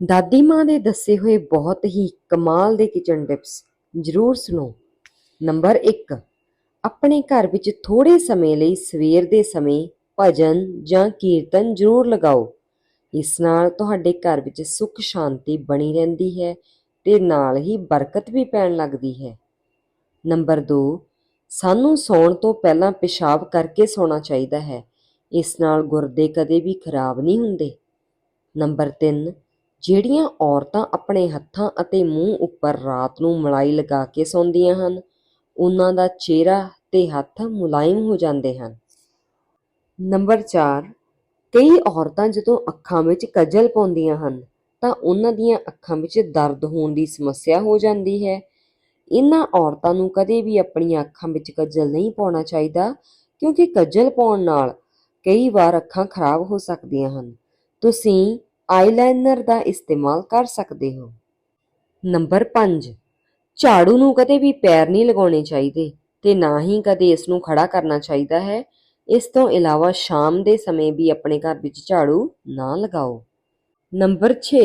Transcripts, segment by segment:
ਦਾਦੀ ਮਾਂ ਦੇ ਦੱਸੇ ਹੋਏ ਬਹੁਤ ਹੀ ਕਮਾਲ ਦੇ ਕਿਚਨ ਟਿਪਸ ਜ਼ਰੂਰ ਸੁਣੋ। ਨੰਬਰ 1 ਆਪਣੇ ਘਰ ਵਿੱਚ ਥੋੜੇ ਸਮੇਂ ਲਈ ਸਵੇਰ ਦੇ ਸਮੇਂ ਭਜਨ ਜਾਂ ਕੀਰਤਨ ਜ਼ਰੂਰ ਲਗਾਓ। ਇਸ ਨਾਲ ਤੁਹਾਡੇ ਘਰ ਵਿੱਚ ਸੁੱਖ ਸ਼ਾਂਤੀ ਬਣੀ ਰਹਿੰਦੀ ਹੈ ਤੇ ਨਾਲ ਹੀ ਬਰਕਤ ਵੀ ਪੈਣ ਲੱਗਦੀ ਹੈ। ਨੰਬਰ 2 ਸਾਨੂੰ ਸੌਣ ਤੋਂ ਪਹਿਲਾਂ ਪਿਸ਼ਾਬ ਕਰਕੇ ਸੌਣਾ ਚਾਹੀਦਾ ਹੈ। ਇਸ ਨਾਲ ਗੁਰਦੇ ਕਦੇ ਵੀ ਖਰਾਬ ਨਹੀਂ ਹੁੰਦੇ। ਨੰਬਰ 3 ਜਿਹੜੀਆਂ ਔਰਤਾਂ ਆਪਣੇ ਹੱਥਾਂ ਅਤੇ ਮੂੰਹ ਉੱਪਰ ਰਾਤ ਨੂੰ ਮਲਾਈ ਲਗਾ ਕੇ ਸੌਂਦੀਆਂ ਹਨ, ਉਹਨਾਂ ਦਾ ਚਿਹਰਾ ਤੇ ਹੱਥ ਮੁਲਾਇਮ ਹੋ ਜਾਂਦੇ ਹਨ। ਨੰਬਰ 4 ਕਈ ਔਰਤਾਂ ਜਦੋਂ ਅੱਖਾਂ ਵਿੱਚ ਕਜਲ ਪਾਉਂਦੀਆਂ ਹਨ, ਤਾਂ ਉਹਨਾਂ ਦੀਆਂ ਅੱਖਾਂ ਵਿੱਚ ਦਰਦ ਹੋਣ ਦੀ ਸਮੱਸਿਆ ਹੋ ਜਾਂਦੀ ਹੈ। ਇਹਨਾਂ ਔਰਤਾਂ ਨੂੰ ਕਦੇ ਵੀ ਆਪਣੀਆਂ ਅੱਖਾਂ ਵਿੱਚ ਕਜਲ ਨਹੀਂ ਪਾਉਣਾ ਚਾਹੀਦਾ, ਕਿਉਂਕਿ ਕਜਲ ਪਾਉਣ ਨਾਲ ਕਈ ਵਾਰ ਅੱਖਾਂ ਖਰਾਬ ਹੋ ਸਕਦੀਆਂ ਹਨ। ਤੁਸੀਂ ਆਈਲਾਈਨਰ ਦਾ ਇਸਤੇਮਾਲ ਕਰ ਸਕਦੇ ਹੋ। ਨੰਬਰ 5 ਝਾੜੂ ਨੂੰ ਕਦੇ ਵੀ ਪੈਰ ਨਹੀਂ ਲਗਾਉਣੇ ਚਾਹੀਦੇ ਤੇ ਨਾ ਹੀ ਕਦੇ ਇਸ ਨੂੰ ਖੜਾ ਕਰਨਾ ਚਾਹੀਦਾ ਹੈ। ਇਸ ਤੋਂ ਇਲਾਵਾ ਸ਼ਾਮ ਦੇ ਸਮੇਂ ਵੀ ਆਪਣੇ ਘਰ ਵਿੱਚ ਝਾੜੂ ਨਾ ਲਗਾਓ। ਨੰਬਰ 6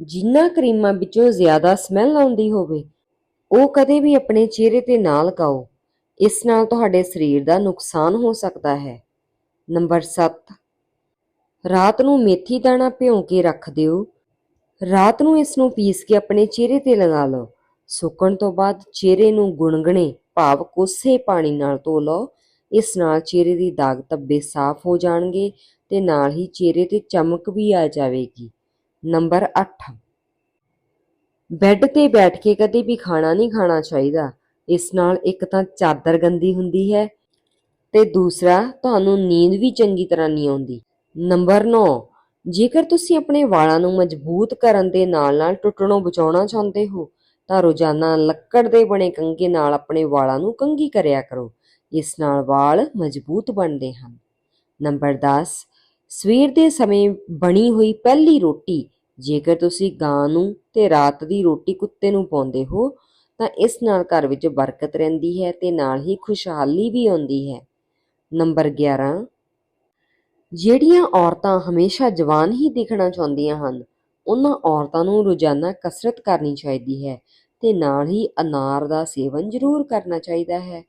ਜਿਨ੍ਹਾਂ ਕਰੀਮਾਂ ਵਿੱਚੋਂ ਜ਼ਿਆਦਾ ਸਮੈਲ ਆਉਂਦੀ ਹੋਵੇ, ਉਹ ਕਦੇ ਵੀ ਆਪਣੇ ਚਿਹਰੇ ਤੇ ਨਾ ਲਗਾਓ। ਇਸ ਨਾਲ ਤੁਹਾਡੇ ਸਰੀਰ ਦਾ ਨੁਕਸਾਨ ਹੋ ਸਕਦਾ ਹੈ। ਨੰਬਰ 7 ਰਾਤ ਨੂੰ ਮੇਥੀ ਦਾਣਾ ਭਿਉਂ ਕੇ ਰੱਖ ਦਿਓ। ਰਾਤ ਨੂੰ ਇਸ ਨੂੰ ਪੀਸ ਕੇ ਆਪਣੇ ਚਿਹਰੇ ਤੇ ਲਗਾ ਲਓ। ਸੁੱਕਣ ਤੋਂ ਬਾਅਦ ਚਿਹਰੇ ਨੂੰ ਗੁਣਗਣੇ ਭਾਵ ਕੋਸੇ ਪਾਣੀ ਨਾਲ ਧੋ ਲਓ। ਇਸ ਨਾਲ ਚਿਹਰੇ ਦੀ ਦਾਗ ਧੱਬੇ ਸਾਫ਼ ਹੋ ਜਾਣਗੇ ਤੇ ਨਾਲ ਹੀ ਚਿਹਰੇ ਤੇ ਚਮਕ ਵੀ ਆ ਜਾਵੇਗੀ। ਨੰਬਰ 8 ਬੈੱਡ ਤੇ ਬੈਠ ਕੇ ਕਦੇ ਵੀ ਖਾਣਾ ਨਹੀਂ ਖਾਣਾ ਚਾਹੀਦਾ। ਇਸ ਨਾਲ ਇੱਕ ਤਾਂ ਚਾਦਰ ਗੰਦੀ ਹੁੰਦੀ ਹੈ ਤੇ ਦੂਸਰਾ, ਤੁਹਾਨੂੰ ਨੀਂਦ ਵੀ ਚੰਗੀ ਤਰ੍ਹਾਂ ਨਹੀਂ ਆਉਂਦੀ। ਨੰਬਰ 9 ਜੇਕਰ ਤੁਸੀਂ ਆਪਣੇ ਵਾਲਾਂ ਨੂੰ ਮਜ਼ਬੂਤ ਕਰਨ ਦੇ ਨਾਲ-ਨਾਲ ਟੁੱਟਣੋਂ ਬਚਾਉਣਾ ਚਾਹੁੰਦੇ ਹੋ, ਤਾਂ ਰੋਜ਼ਾਨਾ ਲੱਕੜ ਦੇ ਬਣੇ ਕੰਘੇ ਨਾਲ ਆਪਣੇ ਵਾਲਾਂ ਨੂੰ ਕੰਘੀ ਕਰਿਆ ਕਰੋ ਇਸ ਨਾਲ ਵਾਲ ਮਜ਼ਬੂਤ ਬਣਦੇ ਹਨ। ਨੰਬਰ 10 ਸਵੇਰ ਦੇ ਸਮੇਂ ਬਣੀ ਹੋਈ ਪਹਿਲੀ ਰੋਟੀ, ਜੇਕਰ ਤੁਸੀਂ ਗਾਂ ਨੂੰ ਤੇ ਰਾਤ ਦੀ ਰੋਟੀ ਕੁੱਤੇ ਨੂੰ ਪਾਉਂਦੇ ਹੋ, ਤਾਂ ਇਸ ਨਾਲ ਘਰ ਵਿੱਚ ਬਰਕਤ ਰਹਿੰਦੀ ਹੈ ਤੇ ਨਾਲ ਹੀ ਖੁਸ਼ਹਾਲੀ ਵੀ ਆਉਂਦੀ ਹੈ। ਨੰਬਰ 11 ਜਿਹੜੀਆਂ ਔਰਤਾਂ ਹਮੇਸ਼ਾ ਜਵਾਨ ਹੀ ਦਿਖਣਾ ਚਾਹੁੰਦੀਆਂ ਹਨ, ਉਹਨਾਂ ਔਰਤਾਂ ਨੂੰ ਰੋਜ਼ਾਨਾ ਕਸਰਤ ਕਰਨੀ ਚਾਹੀਦੀ ਹੈ ਤੇ ਨਾਲ ਹੀ ਅਨਾਰ ਦਾ ਸੇਵਨ ਜ਼ਰੂਰ ਕਰਨਾ ਚਾਹੀਦਾ ਹੈ।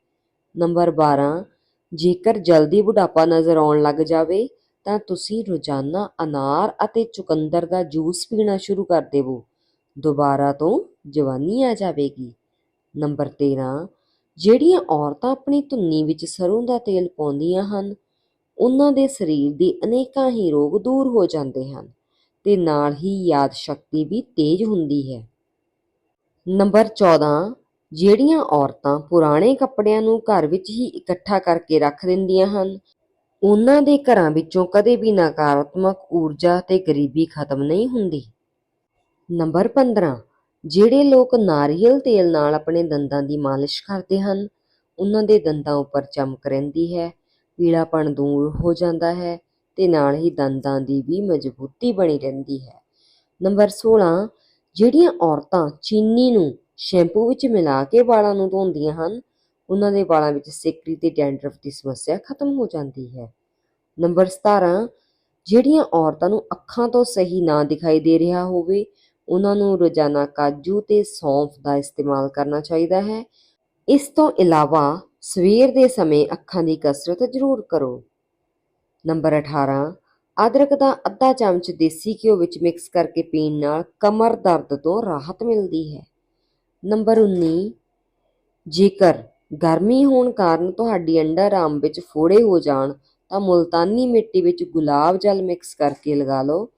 ਨੰਬਰ 12 ਜੇਕਰ ਜਲਦੀ ਬੁਢਾਪਾ ਨਜ਼ਰ ਆਉਣ ਲੱਗ ਜਾਵੇ, ਤਾਂ ਤੁਸੀਂ ਰੋਜ਼ਾਨਾ ਅਨਾਰ ਅਤੇ ਚੁਕੰਦਰ ਦਾ ਜੂਸ ਪੀਣਾ ਸ਼ੁਰੂ ਕਰ ਦੇਵੋ। ਦੁਬਾਰਾ ਤੋਂ ਜਵਾਨੀ ਆ ਜਾਵੇਗੀ। ਨੰਬਰ 13 ਜਿਹੜੀਆਂ ਔਰਤਾਂ ਆਪਣੀ ਧੁੰਨੀ ਵਿੱਚ ਸਰੋਂ ਦਾ ਤੇਲ ਪਾਉਂਦੀਆਂ ਹਨ ਉਹਨਾਂ ਦੇ ਸਰੀਰ ਦੇ ਅਨੇਕਾਂ ਹੀ ਰੋਗ ਦੂਰ ਹੋ ਜਾਂਦੇ ਹਨ ਤੇ ਨਾਲ ਹੀ ਯਾਦ ਸ਼ਕਤੀ ਵੀ ਤੇਜ਼ ਹੁੰਦੀ ਹੈ। ਨੰਬਰ 14 ਜਿਹੜੀਆਂ ਔਰਤਾਂ ਪੁਰਾਣੇ ਕੱਪੜਿਆਂ ਨੂੰ ਘਰ ਵਿੱਚ ਹੀ ਇਕੱਠਾ ਕਰਕੇ ਰੱਖ ਦਿੰਦੀਆਂ ਹਨ, ਉਹਨਾਂ ਦੇ ਘਰਾਂ ਵਿੱਚੋਂ ਕਦੇ ਵੀ ਨਕਾਰਾਤਮਕ ਊਰਜਾ ਤੇ ਗਰੀਬੀ ਖਤਮ ਨਹੀਂ ਹੁੰਦੀ। ਨੰਬਰ 15 ਜਿਹੜੇ ਲੋਕ ਨਾਰੀਅਲ ਤੇਲ ਨਾਲ ਆਪਣੇ ਦੰਦਾਂ ਦੀ ਮਾਲਿਸ਼ ਕਰਦੇ ਹਨ, ਉਹਨਾਂ ਦੇ ਦੰਦਾਂ ਉੱਪਰ ਚਮਕ ਰਹਿੰਦੀ ਹੈ ਪੀੜਾਪਣ ਦੂਰ ਹੋ ਜਾਂਦਾ ਹੈ ਤੇ ਨਾਲ ਹੀ ਦੰਦਾਂ ਦੀ ਵੀ ਮਜ਼ਬੂਤੀ ਬਣੀ ਰਹਿੰਦੀ ਹੈ। ਨੰਬਰ 16 ਜਿਹੜੀਆਂ ਔਰਤਾਂ ਚੀਨੀ ਨੂੰ ਸ਼ੈਂਪੂ ਵਿੱਚ ਮਿਲਾ ਕੇ ਵਾਲਾਂ ਨੂੰ ਧੋਂਦੀਆਂ ਹਨ, ਉਹਨਾਂ ਦੇ ਵਾਲਾਂ ਵਿੱਚ ਸਿਕਰੀ ਤੇ ਡੈਂਡਰਫ ਦੀ ਸਮੱਸਿਆ ਖਤਮ ਹੋ ਜਾਂਦੀ ਹੈ। ਨੰਬਰ 17 ਜਿਹੜੀਆਂ ਔਰਤਾਂ ਨੂੰ ਅੱਖਾਂ ਤੋਂ ਸਹੀ ਨਾ ਦਿਖਾਈ ਦੇ ਰਿਹਾ ਹੋਵੇ, ਉਹਨਾਂ ਨੂੰ ਰੋਜ਼ਾਨਾ ਕਾਜੂ ਤੇ ਸੌਂਫ ਦਾ ਇਸਤੇਮਾਲ ਕਰਨਾ ਚਾਹੀਦਾ ਹੈ। ਇਸ ਤੋਂ ਇਲਾਵਾ ਸਵੇਰ ਦੇ ਸਮੇਂ ਅੱਖਾਂ ਦੀ ਕਸਰਤ ਜ਼ਰੂਰ ਕਰੋ। ਨੰਬਰ 18 ਅਦਰਕ ਦਾ ਅੱਧਾ ਚਮਚ ਦੇਸੀ ਘਿਓ ਵਿੱਚ ਮਿਕਸ ਕਰਕੇ ਪੀਣ ਨਾਲ ਕਮਰ ਦਰਦ ਤੋਂ ਰਾਹਤ ਮਿਲਦੀ ਹੈ। ਨੰਬਰ 19 ਜੇਕਰ ਗਰਮੀ ਹੋਣ ਕਾਰਨ ਤੁਹਾਡੀ ਅੰਡਰ ਅੰਡਰਆਰਮ ਵਿੱਚ ਫੋੜੇ ਹੋ ਜਾਣ, ਤਾਂ ਮੁਲਤਾਨੀ ਮਿੱਟੀ ਵਿੱਚ ਗੁਲਾਬ ਜਲ ਮਿਕਸ ਕਰਕੇ ਲਗਾ ਲਓ।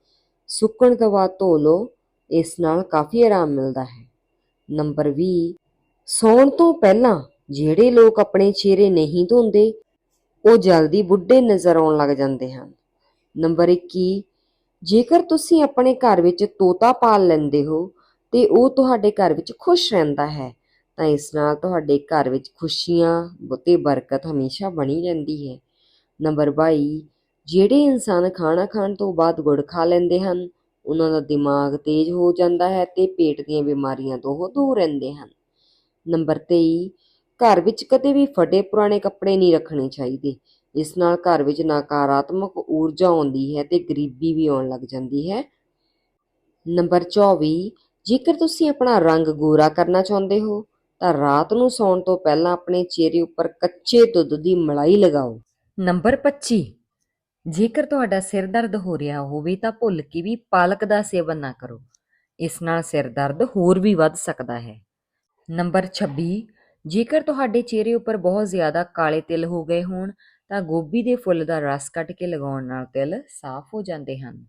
ਸੁੱਕਣ ਤੋਂ ਬਾਅਦ ਧੋ ਲਓ, ਇਸ ਨਾਲ ਕਾਫੀ ਆਰਾਮ ਮਿਲਦਾ ਹੈ। ਨੰਬਰ 20 ਸੌਣ ਤੋਂ ਪਹਿਲਾਂ ਜਿਹੜੇ ਲੋਕ ਆਪਣੇ ਚਿਹਰੇ ਨਹੀਂ ਧੋਂਦੇ, ਉਹ ਜਲਦੀ ਬੁੱਢੇ ਨਜ਼ਰ ਆਉਣ ਲੱਗ ਜਾਂਦੇ ਹਨ। ਨੰਬਰ 21 ਜੇਕਰ ਤੁਸੀਂ ਆਪਣੇ ਘਰ ਵਿੱਚ ਤੋਤਾ ਪਾਲ ਲੈਂਦੇ ਹੋ ਤੇ ਉਹ ਤੁਹਾਡੇ ਘਰ ਵਿੱਚ ਖੁਸ਼ ਰਹਿੰਦਾ ਹੈ, ਤਾਂ ਇਸ ਨਾਲ ਤੁਹਾਡੇ ਘਰ ਵਿੱਚ ਖੁਸ਼ੀਆਂ ਤੇ ਬਰਕਤ ਹਮੇਸ਼ਾ ਬਣੀ ਰਹਿੰਦੀ ਹੈ। ਨੰਬਰ 22 ਜਿਹੜੇ ਇਨਸਾਨ ਖਾਣਾ ਖਾਣ ਤੋਂ ਬਾਅਦ ਗੁੜ ਖਾ ਲੈਂਦੇ ਹਨ, ਉਹਨਾਂ ਦਾ ਦਿਮਾਗ ਤੇਜ਼ ਹੋ ਜਾਂਦਾ ਹੈ ਤੇ ਪੇਟ ਦੀਆਂ ਬਿਮਾਰੀਆਂ ਤੋਂ ਉਹ ਦੂਰ ਰਹਿੰਦੇ ਹਨ। ਨੰਬਰ 23 ਘਰ ਵਿੱਚ ਕਦੇ ਵੀ ਫਟੇ ਪੁਰਾਣੇ ਕੱਪੜੇ ਨਹੀਂ ਰੱਖਣੇ ਚਾਹੀਦੇ। ਇਸ ਨਾਲ ਘਰ ਵਿੱਚ ਨਕਾਰਾਤਮਕ ਊਰਜਾ ਆਉਂਦੀ ਹੈ ਤੇ ਗਰੀਬੀ ਵੀ ਆਉਣ ਲੱਗ ਜਾਂਦੀ ਹੈ। ਨੰਬਰ 24 ਜੇਕਰ ਤੁਸੀਂ ਆਪਣਾ ਰੰਗ ਗੋਰਾ ਕਰਨਾ ਚਾਹੁੰਦੇ ਹੋ, ਤਾਂ ਰਾਤ ਨੂੰ ਸੌਣ ਤੋਂ ਪਹਿਲਾਂ ਆਪਣੇ ਚਿਹਰੇ ਉੱਪਰ ਕੱਚੇ ਦੁੱਧ ਦੀ ਮਲਾਈ ਲਗਾਓ। ਨੰਬਰ 25 ਜੇਕਰ ਤੁਹਾਡਾ ਸਿਰ ਦਰਦ ਹੋ ਰਿਹਾ ਹੋਵੇ ਤਾਂ ਭੁੱਲ ਕੇ ਵੀ ਪਾਲਕ ਦਾ ਸੇਵਨ ਨਾ ਕਰੋ। ਇਸ ਨਾਲ ਸਿਰ ਦਰਦ ਹੋਰ ਵੀ ਵੱਧ ਸਕਦਾ ਹੈ। ਨੰਬਰ 26 ਜੇਕਰ ਤੁਹਾਡੇ ਚਿਹਰੇ ਉੱਪਰ ਬਹੁਤ ਜ਼ਿਆਦਾ ਕਾਲੇ ਤਿਲ ਹੋ ਗਏ ਹੋਣ, ਤਾਂ ਗੋਭੀ ਦੇ ਫੁੱਲ ਦਾ ਰਸ ਕੱਢ ਕੇ ਲਗਾਉਣ ਨਾਲ ਤਿਲ ਸਾਫ਼ ਹੋ ਜਾਂਦੇ ਹਨ।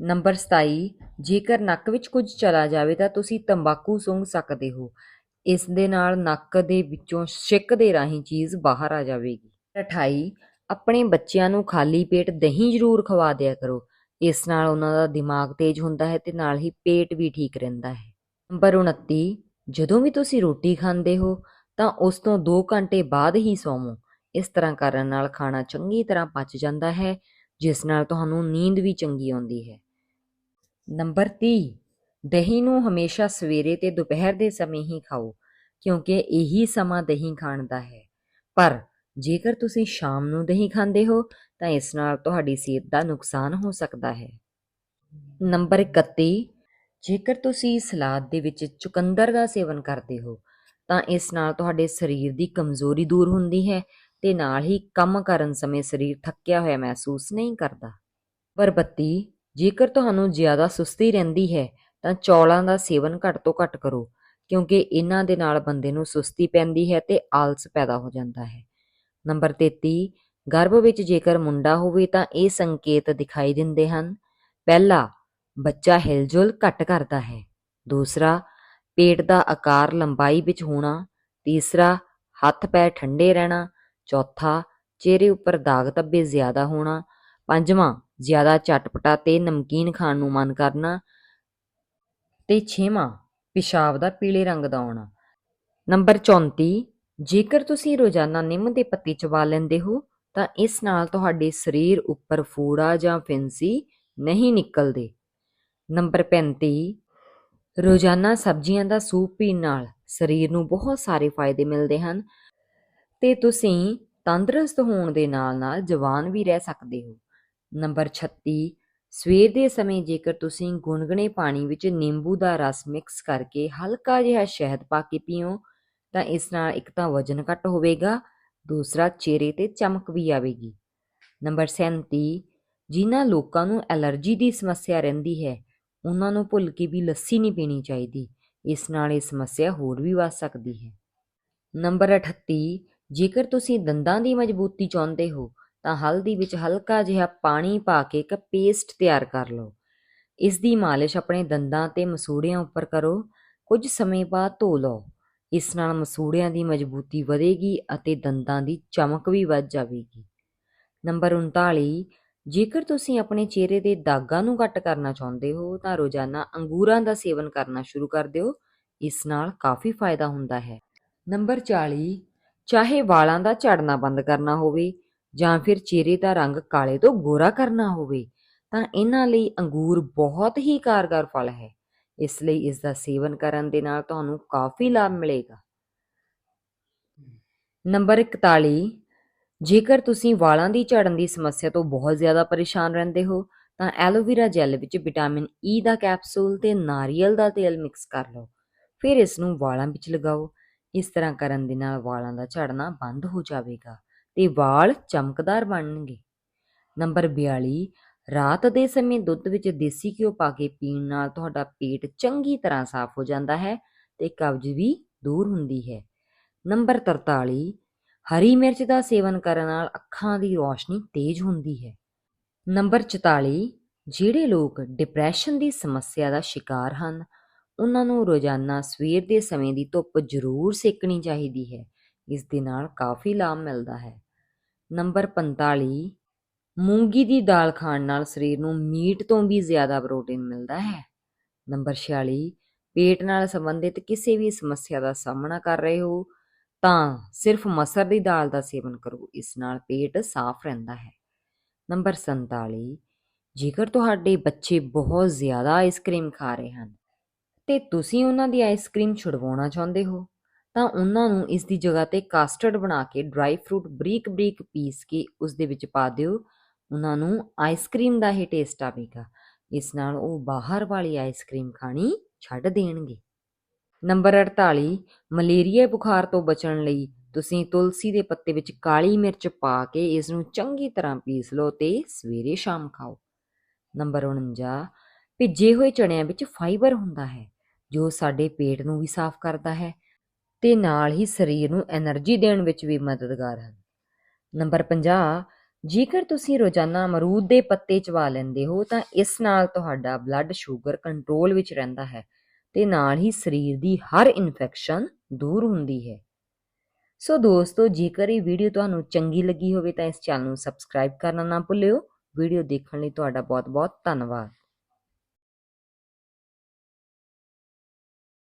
ਨੰਬਰ 27 ਜੇਕਰ ਨੱਕ ਵਿੱਚ ਕੁਝ ਚਲਾ ਜਾਵੇ ਤਾਂ ਤੁਸੀਂ ਤੰਬਾਕੂ ਸੁੰਘ ਸਕਦੇ ਹੋ। ਇਸ ਦੇ ਨਾਲ ਨੱਕ ਦੇ ਵਿੱਚੋਂ ਛਿੱਕ ਦੇ ਰਾਹੀਂ ਚੀਜ਼ ਬਾਹਰ ਆ ਜਾਵੇਗੀ। 28 ਆਪਣੇ ਬੱਚਿਆਂ ਨੂੰ ਖਾਲੀ ਪੇਟ ਦਹੀਂ ਜ਼ਰੂਰ ਖਵਾ ਦਿਆ ਕਰੋ। ਇਸ ਨਾਲ ਉਹਨਾਂ ਦਾ ਦਿਮਾਗ ਤੇਜ਼ ਹੁੰਦਾ ਹੈ ਤੇ ਨਾਲ ਹੀ ਪੇਟ ਵੀ ਠੀਕ ਰਹਿੰਦਾ ਹੈ। ਨੰਬਰ 29 ਜਦੋਂ ਵੀ ਤੁਸੀਂ ਰੋਟੀ ਖਾਂਦੇ ਹੋ ਤਾਂ ਉਸ ਤੋਂ 2 ਘੰਟੇ ਬਾਅਦ ਹੀ ਸੌਵੋ। ਇਸ ਤਰ੍ਹਾਂ ਕਰਨ ਨਾਲ ਖਾਣਾ ਚੰਗੀ ਤਰ੍ਹਾਂ ਪਚ ਜਾਂਦਾ ਹੈ, ਜਿਸ ਨਾਲ ਤੁਹਾਨੂੰ ਨੀਂਦ ਵੀ ਚੰਗੀ ਆਉਂਦੀ ਹੈ। ਨੰਬਰ 30 ਦਹੀਂ ਨੂੰ ਹਮੇਸ਼ਾ ਸਵੇਰੇ ਤੇ ਦੁਪਹਿਰ ਦੇ ਸਮੇਂ ਹੀ ਖਾਓ, ਕਿਉਂਕਿ ਇਹੀ ਸਮਾਂ ਦਹੀਂ ਖਾਣ ਦਾ ਹੈ। ਪਰ ਜੇਕਰ ਤੁਸੀਂ ਸ਼ਾਮ ਨੂੰ ਦਹੀਂ ਖਾਂਦੇ ਹੋ, ਤਾਂ ਇਸ ਨਾਲ ਤੁਹਾਡੀ ਸਿਹਤ ਦਾ ਨੁਕਸਾਨ ਹੋ ਸਕਦਾ ਹੈ। ਨੰਬਰ 31 ਜੇਕਰ ਤੁਸੀਂ ਸਲਾਦ ਦੇ ਵਿੱਚ ਚੁਕੰਦਰ ਦਾ ਸੇਵਨ ਕਰਦੇ ਹੋ ਤਾਂ ਇਸ ਨਾਲ ਤੁਹਾਡੇ ਸਰੀਰ ਦੀ ਕਮਜ਼ੋਰੀ ਦੂਰ ਹੁੰਦੀ ਹੈ ਤੇ ਨਾਲ ਹੀ ਕੰਮ ਕਰਨ ਸਮੇਂ ਸਰੀਰ ਥੱਕਿਆ ਹੋਇਆ ਮਹਿਸੂਸ ਨਹੀਂ ਕਰਦਾ। ਨੰਬਰ 32 ਜੇਕਰ ਤੁਹਾਨੂੰ ਜ਼ਿਆਦਾ ਸੁਸਤੀ ਰਹਿੰਦੀ ਹੈ, ਤਾਂ ਚੌਲਾਂ ਦਾ ਸੇਵਨ ਘੱਟ ਤੋਂ ਘੱਟ ਕਰੋ, ਕਿਉਂਕਿ ਇਹਨਾਂ ਦੇ ਨਾਲ ਬੰਦੇ ਨੂੰ ਸੁਸਤੀ ਪੈਂਦੀ ਹੈ ਤੇ ਆਲਸ ਪੈਦਾ ਹੋ ਜਾਂਦਾ ਹੈ। ਨੰਬਰ 33 ਗਰਭ ਵਿੱਚ ਜੇਕਰ ਮੁੰਡਾ ਹੋਵੇ ਤਾਂ ਇਹ ਸੰਕੇਤ ਦਿਖਾਈ ਦਿੰਦੇ ਹਨ। ਪਹਿਲਾ, ਬੱਚਾ ਹਿਲਜੁਲ ਘੱਟ ਕਰਦਾ ਹੈ। ਦੂਸਰਾ ਪੇਟ ਦਾ ਆਕਾਰ ਲੰਬਾਈ ਵਿੱਚ ਹੋਣਾ, ਤੀਸਰਾ, ਹੱਥ ਪੈਰ ਠੰਡੇ ਰਹਿਣਾ, ਚੌਥਾ, ਚਿਹਰੇ ਉੱਪਰ ਦਾਗ ਧੱਬੇ ਜ਼ਿਆਦਾ ਹੋਣਾ, ਪੰਜਵਾਂ, ਜ਼ਿਆਦਾ ਚਟਪਟਾ ਤੇ ਨਮਕੀਨ ਖਾਣ ਨੂੰ ਮਨ ਕਰਨਾ ਤੇ ਛੇਵਾਂ, ਪਿਸ਼ਾਬ ਦਾ ਪੀਲੇ ਰੰਗ ਦਾ ਆਉਣਾ। ਨੰਬਰ 34 ਜੇਕਰ ਤੁਸੀਂ ਰੋਜ਼ਾਨਾ ਨਿੰਮ ਦੇ ਪੱਤੇ ਚਬਾ ਲੈਂਦੇ ਹੋ, ਤਾਂ ਇਸ ਨਾਲ ਤੁਹਾਡੇ ਸਰੀਰ ਉੱਪਰ ਫੋੜਾ ਜਾਂ ਫਿੰਸੀ ਨਹੀਂ ਨਿਕਲਦੇ। ਨੰਬਰ 35 ਰੋਜ਼ਾਨਾ ਸਬਜ਼ੀਆਂ ਦਾ ਸੂਪ ਪੀਣ ਨਾਲ ਸਰੀਰ ਨੂੰ ਬਹੁਤ ਸਾਰੇ ਫਾਇਦੇ ਮਿਲਦੇ ਹਨ ਤੇ ਤੁਸੀਂ ਤੰਦਰੁਸਤ ਹੋਣ ਦੇ ਨਾਲ-ਨਾਲ ਜਵਾਨ ਵੀ ਰਹਿ ਸਕਦੇ ਹੋ। ਨੰਬਰ 36 ਸਵੇਰ ਦੇ ਸਮੇਂ ਜੇਕਰ ਤੁਸੀਂ ਗੁਨਗੁਨੇ ਪਾਣੀ ਵਿੱਚ ਨਿੰਬੂ ਦਾ ਰਸ ਮਿਕਸ ਕਰਕੇ ਹਲਕਾ ਜਿਹਾ ਸ਼ਹਿਦ ਪਾ ਕੇ ਪੀਓ, ਤਾਂ ਇਸ ਨਾਲ ਇੱਕ ਤਾਂ ਵਜਨ ਘੱਟ ਹੋਵੇਗਾ, ਦੂਸਰਾ ਚਿਹਰੇ ਤੇ ਚਮਕ ਵੀ ਆਵੇਗੀ। ਨੰਬਰ 37 ਜਿਨ੍ਹਾਂ ਲੋਕਾਂ ਨੂੰ ਐਲਰਜੀ ਦੀ ਸਮੱਸਿਆ ਰਹਿੰਦੀ ਹੈ ਉਹਨਾਂ ਨੂੰ ਭੁੱਲ ਕੇ ਵੀ ਲੱਸੀ ਨਹੀਂ ਪੀਣੀ ਚਾਹੀਦੀ, ਇਸ ਨਾਲ ਇਹ ਸਮੱਸਿਆ ਹੋਰ ਵੀ ਵੱਧ ਸਕਦੀ ਹੈ। ਨੰਬਰ 38 ਜੇਕਰ ਤੁਸੀਂ ਦੰਦਾਂ ਦੀ ਮਜ਼ਬੂਤੀ ਚਾਹੁੰਦੇ ਹੋ, ਤਾਂ ਹਲਦੀ ਵਿੱਚ ਹਲਕਾ ਜਿਹਾ ਪਾਣੀ ਪਾ ਕੇ ਇੱਕ ਪੇਸਟ ਤਿਆਰ ਕਰ ਲਓ। ਇਸ ਦੀ ਮਾਲਿਸ਼ ਆਪਣੇ ਦੰਦਾਂ ਤੇ ਮਸੂੜਿਆਂ ਉੱਪਰ ਕਰੋ, ਕੁਝ ਸਮੇਂ ਬਾਅਦ ਧੋ ਲਓ। ਇਸ ਨਾਲ ਮਸੂੜਿਆਂ ਦੀ ਮਜ਼ਬੂਤੀ ਵਧੇਗੀ ਅਤੇ ਦੰਦਾਂ ਦੀ ਚਮਕ ਵੀ ਵੱਧ ਜਾਵੇਗੀ। ਨੰਬਰ 39 ਜੇਕਰ ਤੁਸੀਂ ਆਪਣੇ ਚਿਹਰੇ ਦੇ ਦਾਗਾਂ ਨੂੰ ਘੱਟ ਕਰਨਾ ਚਾਹੁੰਦੇ ਹੋ, ਤਾਂ ਰੋਜ਼ਾਨਾ ਅੰਗੂਰਾਂ ਦਾ ਸੇਵਨ ਕਰਨਾ ਸ਼ੁਰੂ ਕਰ ਦਿਓ। ਇਸ ਨਾਲ ਕਾਫੀ ਫਾਇਦਾ ਹੁੰਦਾ ਹੈ। ਨੰਬਰ 40 ਚਾਹੇ ਵਾਲਾਂ ਦਾ ਝੜਨਾ ਬੰਦ ਕਰਨਾ ਹੋਵੇ ਜਾਂ ਫਿਰ ਚਿਹਰੇ ਦਾ ਰੰਗ ਕਾਲੇ ਤੋਂ ਗੋਰਾ ਕਰਨਾ ਹੋਵੇ, ਤਾਂ ਇਹਨਾਂ ਲਈ ਅੰਗੂਰ ਬਹੁਤ ਹੀ ਕਾਰਗਰ ਫਲ ਹੈ। ਇਸ ਲਈ ਇਸ ਦਾ ਸੇਵਨ ਕਰਨ ਦੇ ਨਾਲ ਤੁਹਾਨੂੰ ਕਾਫੀ ਲਾਭ ਮਿਲੇਗਾ। ਨੰਬਰ 41 ਜੇਕਰ ਤੁਸੀਂ ਵਾਲਾਂ ਦੀ ਝੜਨ ਦੀ ਸਮੱਸਿਆ ਤੋਂ ਬਹੁਤ ਜ਼ਿਆਦਾ ਪਰੇਸ਼ਾਨ ਰਹਿੰਦੇ ਹੋ, ਤਾਂ ਐਲੋਵੇਰਾ ਜੈਲ ਵਿੱਚ ਵਿਟਾਮਿਨ ਈ ਦਾ ਕੈਪਸੂਲ ਤੇ ਨਾਰੀਅਲ ਦਾ ਤੇਲ ਮਿਕਸ ਕਰ ਲਓ। ਫਿਰ ਇਸ ਨੂੰ ਵਾਲਾਂ ਵਿੱਚ ਲਗਾਓ। ਇਸ ਤਰ੍ਹਾਂ ਕਰਨ ਦੇ ਨਾਲ ਵਾਲਾਂ ਦਾ ਝੜਨਾ ਬੰਦ ਹੋ ਜਾਵੇਗਾ ਤੇ ਵਾਲ ਚਮਕਦਾਰ ਬਣਨਗੇ। ਨੰਬਰ 42 ਰਾਤ ਦੇ ਸਮੇਂ ਦੁੱਧ ਵਿੱਚ ਦੇਸੀ ਘਿਓ ਪਾ ਕੇ ਪੀਣ ਨਾਲ ਤੁਹਾਡਾ ਪੇਟ ਚੰਗੀ ਤਰ੍ਹਾਂ ਸਾਫ਼ ਹੋ ਜਾਂਦਾ ਹੈ ਤੇ ਕਬਜ਼ ਵੀ ਦੂਰ ਹੁੰਦੀ ਹੈ। ਨੰਬਰ 43 ਹਰੀ ਮਿਰਚ ਦਾ ਸੇਵਨ ਕਰਨ ਨਾਲ ਅੱਖਾਂ ਦੀ ਰੌਸ਼ਨੀ ਤੇਜ਼ ਹੁੰਦੀ ਹੈ। ਨੰਬਰ 44 ਜਿਹੜੇ ਲੋਕ ਡਿਪਰੈਸ਼ਨ ਦੀ ਸਮੱਸਿਆ ਦਾ ਸ਼ਿਕਾਰ ਹਨ, ਉਹਨਾਂ ਨੂੰ ਰੋਜ਼ਾਨਾ ਸਵੇਰ ਦੇ ਸਮੇਂ ਦੀ ਧੁੱਪ ਜ਼ਰੂਰ ਸੇਕਣੀ ਚਾਹੀਦੀ ਹੈ। ਇਸ ਦੇ ਨਾਲ ਕਾਫੀ ਲਾਭ ਮਿਲਦਾ ਹੈ। ਨੰਬਰ 45 ਮੂੰਗੀ ਦੀ ਦਾਲ ਖਾਣ ਨਾਲ ਸਰੀਰ ਨੂੰ ਮੀਟ ਤੋਂ ਵੀ ਜ਼ਿਆਦਾ ਪ੍ਰੋਟੀਨ ਮਿਲਦਾ ਹੈ। ਨੰਬਰ 46 ਪੇਟ ਨਾਲ ਸੰਬੰਧਿਤ ਕਿਸੇ ਵੀ ਸਮੱਸਿਆ ਦਾ ਸਾਹਮਣਾ ਕਰ ਰਹੇ ਹੋ ਤਾਂ ਸਿਰਫ ਮਸਰ ਦੀ ਦਾਲ ਦਾ ਸੇਵਨ ਕਰੋ, ਇਸ ਨਾਲ ਪੇਟ ਸਾਫ਼ ਰਹਿੰਦਾ ਹੈ। ਨੰਬਰ 47 ਜੇਕਰ ਤੁਹਾਡੇ ਬੱਚੇ ਬਹੁਤ ਜ਼ਿਆਦਾ ਆਈਸਕ੍ਰੀਮ ਖਾ ਰਹੇ ਹਨ ਤੇ ਤੁਸੀਂ ਉਹਨਾਂ ਦੀ ਆਈਸਕ੍ਰੀਮ ਛੁਡਵਾਉਣਾ ਚਾਹੁੰਦੇ ਹੋ, ਤਾਂ ਉਹਨਾਂ ਨੂੰ ਇਸ ਦੀ ਜਗ੍ਹਾ ਤੇ ਕਾਸਟਰਡ ਬਣਾ ਕੇ ਡਰਾਈ ਫਰੂਟ ਬਰੀਕ ਬਰੀਕ ਪੀਸ ਕੇ ਉਸ ਦੇ ਵਿੱਚ ਪਾ ਦਿਓ। ਉਹਨਾਂ ਨੂੰ ਆਈਸਕ੍ਰੀਮ ਦਾ ਹੀ ਟੇਸਟ ਆਵੇਗਾ। ਇਸ ਨਾਲ ਉਹ ਬਾਹਰ ਵਾਲੀ ਆਈਸਕ੍ਰੀਮ ਖਾਣੀ ਛੱਡ ਦੇਣਗੇ। ਨੰਬਰ 48 ਮਲੇਰੀਆ ਬੁਖਾਰ ਤੋਂ ਬਚਣ ਲਈ ਤੁਸੀਂ ਤੁਲਸੀ ਦੇ ਪੱਤੇ ਵਿੱਚ ਕਾਲੀ ਮਿਰਚ ਪਾ ਕੇ ਇਸ ਨੂੰ ਚੰਗੀ ਤਰ੍ਹਾਂ ਪੀਸ ਲਓ ਤੇ ਸਵੇਰੇ ਸ਼ਾਮ ਖਾਓ। ਨੰਬਰ 49 ਭਿੱਜੇ ਹੋਏ ਚਣਿਆਂ ਵਿੱਚ ਫਾਈਬਰ ਹੁੰਦਾ ਹੈ, ਜੋ ਸਾਡੇ ਪੇਟ ਨੂੰ ਵੀ ਸਾਫ਼ ਕਰਦਾ ਹੈ ਤੇ ਨਾਲ ਹੀ ਸਰੀਰ ਨੂੰ એનર્ਜੀ ਦੇਣ ਵਿੱਚ ਵੀ ਮਦਦਗਾਰ ਹਨ। ਨੰਬਰ 50 ਜੇਕਰ ਤੁਸੀਂ ਰੋਜ਼ਾਨਾ ਅਮਰੂਦ ਦੇ ਪੱਤੇ ਚਵਾ ਲੈਂਦੇ ਹੋ ਤਾਂ ਇਸ ਨਾਲ ਤੁਹਾਡਾ ਬਲੱਡ ਸ਼ੂਗਰ ਕੰਟਰੋਲ ਵਿੱਚ ਰਹਿੰਦਾ ਹੈ ਤੇ ਨਾਲ ਹੀ ਸਰੀਰ ਦੀ ਹਰ ਇਨਫੈਕਸ਼ਨ ਦੂਰ ਹੁੰਦੀ ਹੈ। ਸੋ ਦੋਸਤੋ, ਜੇਕਰ ਇਹ ਵੀਡੀਓ ਤੁਹਾਨੂੰ ਚੰਗੀ ਲੱਗੀ ਹੋਵੇ ਤਾਂ ਇਸ ਚੈਨਲ ਨੂੰ ਸਬਸਕ੍ਰਾਈਬ ਕਰਨਾ ਨਾ ਭੁੱਲਿਓ। ਵੀਡੀਓ ਦੇਖਣ ਲਈ ਤੁਹਾਡਾ ਬਹੁਤ-ਬਹੁਤ ਧੰਨਵਾਦ।